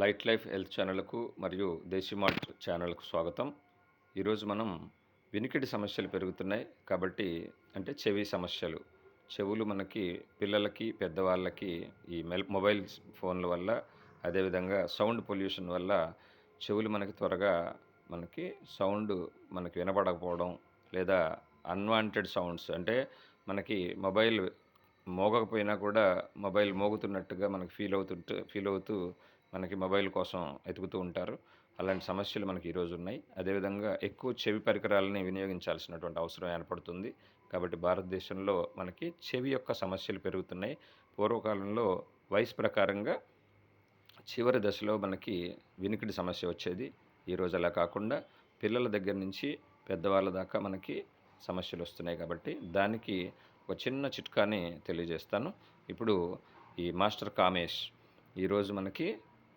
Light life health ఛానల్కు మరియు దేశీమార్ట్ ఛానల్కు స్వాగతం. ఈరోజు మనం వినికిడి సమస్యలు పెరుగుతున్నాయి కాబట్టి అంటే చెవి సమస్యలు. చెవులు మనకి పిల్లలకి పెద్దవాళ్ళకి ఈ మెల్ మొబైల్ ఫోన్ల వల్ల అదేవిధంగా సౌండ్ పొల్యూషన్ వల్ల చెవులు మనకి త్వరగా మనకి సౌండ్ మనకి వినపడకపోవడం లేదా అన్వాంటెడ్ సౌండ్స్ అంటే మనకి మొబైల్ మోగకపోయినా కూడా మొబైల్ మోగుతున్నట్టుగా మనకి ఫీల్ అవుతుంటే ఫీల్ అవుతూ మనకి మొబైల్ కోసం ఎతుకుతూ ఉంటారు. అలాంటి సమస్యలు మనకి ఈరోజు ఉన్నాయి అదేవిధంగా ఎక్కువ చెవి పరికరాలని వినియోగించాల్సినటువంటి అవసరం ఏర్పడుతుంది. కాబట్టి భారతదేశంలో మనకి చెవి యొక్క సమస్యలు పెరుగుతున్నాయి. పూర్వకాలంలో వయసు ప్రకారంగా చివరి దశలో మనకి వినికిడి సమస్య వచ్చేది. ఈరోజు అలా కాకుండా పిల్లల దగ్గర నుంచి పెద్దవాళ్ళ దాకా మనకి సమస్యలు వస్తున్నాయి కాబట్టి దానికి ఒక చిన్న చిట్కాని తెలియజేస్తాను. ఇప్పుడు ఈ మాస్టర్ కామేష్ ఈరోజు మనకి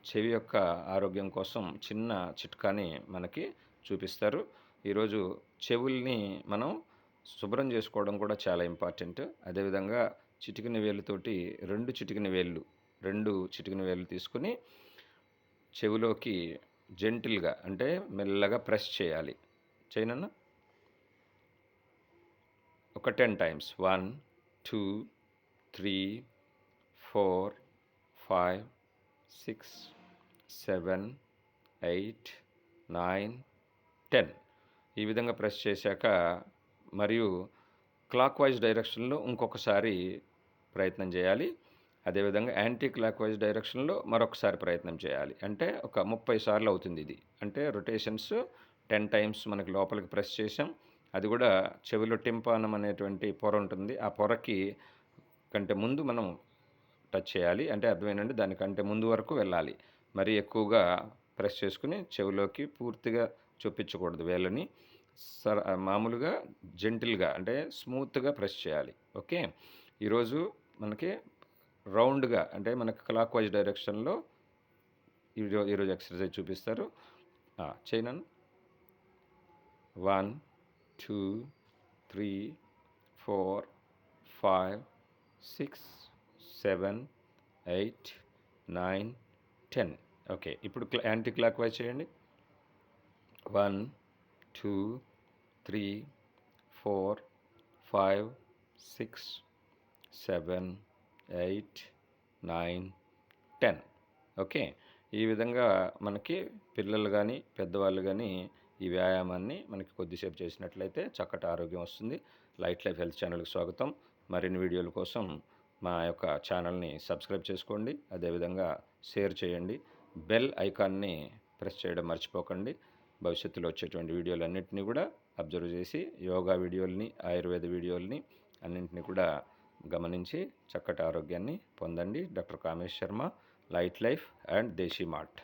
చెవి యొక్క ఆరోగ్యం కోసం చిన్న చిట్కాని మనకి చూపిస్తారు. ఈరోజు చెవుల్ని మనం శుభ్రం చేసుకోవడం కూడా చాలా ఇంపార్టెంట్. అదేవిధంగా చిటికిన వేలుతోటి రెండు చిటికిన వేళ్ళు రెండు చిటికిన వేళ్ళు తీసుకుని చెవిలోకి జెంటిల్గా అంటే మెల్లగా ప్రెస్ చేయాలి. చేయనన్నా? ఒక ten times. One two three four five six seven eight nine ten. ఈ విధంగా ప్రెస్ చేశాక మరియు క్లాక్ వైజ్ డైరెక్షన్లో ఇంకొకసారి ప్రయత్నం చేయాలి. అదేవిధంగా యాంటీ క్లాక్ వైజ్ డైరెక్షన్లో మరొకసారి ప్రయత్నం చేయాలి. అంటే ఒక ముప్పై సార్లు అవుతుంది ఇది. అంటే రొటేషన్స్ టెన్ టైమ్స్ మనకి లోపలికి ప్రెస్ చేసాం అది కూడా చెవిలో టింపానం అనేటువంటి పొర ఉంటుంది. ఆ పొరకి కంటే ముందు మనం టచ్ చేయాలి. అంటే అర్థమైందంటే దానికంటే ముందు వరకు వెళ్ళాలి. మరి ఎక్కువగా ప్రెస్ చేసుకుని చెవిలోకి పూర్తిగా చొప్పించకూడదు వేళ్ళని. సర మామూలుగా జెంటిల్గా అంటే స్మూత్గా ప్రెస్ చేయాలి. ఓకే? ఈరోజు మనకి రౌండ్గా అంటే మనకి క్లాక్ వైజ్ డైరెక్షన్లో ఈరోజు ఈరోజు ఎక్సర్సైజ్ చూపిస్తారు. చైనన్ one two three four five six seven eight nine ten. Okay ఇప్పుడు యాంటీ క్లాక్ వైజ్ చేయండి. One two three four five six seven eight nine ten. Okay ఈ విధంగా మనకి పిల్లలు కానీ పెద్దవాళ్ళు కానీ ఈ వ్యాయామాన్ని మనకి కొద్దిసేపు చేసినట్లయితే చక్కటి ఆరోగ్యం వస్తుంది. లైట్ లైఫ్ హెల్త్ ఛానల్కి స్వాగతం. మరిన్ని వీడియోల కోసం మా యొక్క ఛానల్ని సబ్స్క్రైబ్ చేసుకోండి. అదేవిధంగా షేర్ చేయండి. బెల్ ఐకాన్ని ప్రెస్ చేయడం మర్చిపోకండి. భవిష్యత్తులో వచ్చేటువంటి వీడియోలన్నింటినీ కూడా అబ్జర్వ్ చేసి యోగా వీడియోల్ని ఆయుర్వేద వీడియోల్ని అన్నింటినీ కూడా గమనించి చక్కటి ఆరోగ్యాన్ని పొందండి. Doctor Kamesh Sharma light life and Desi mart.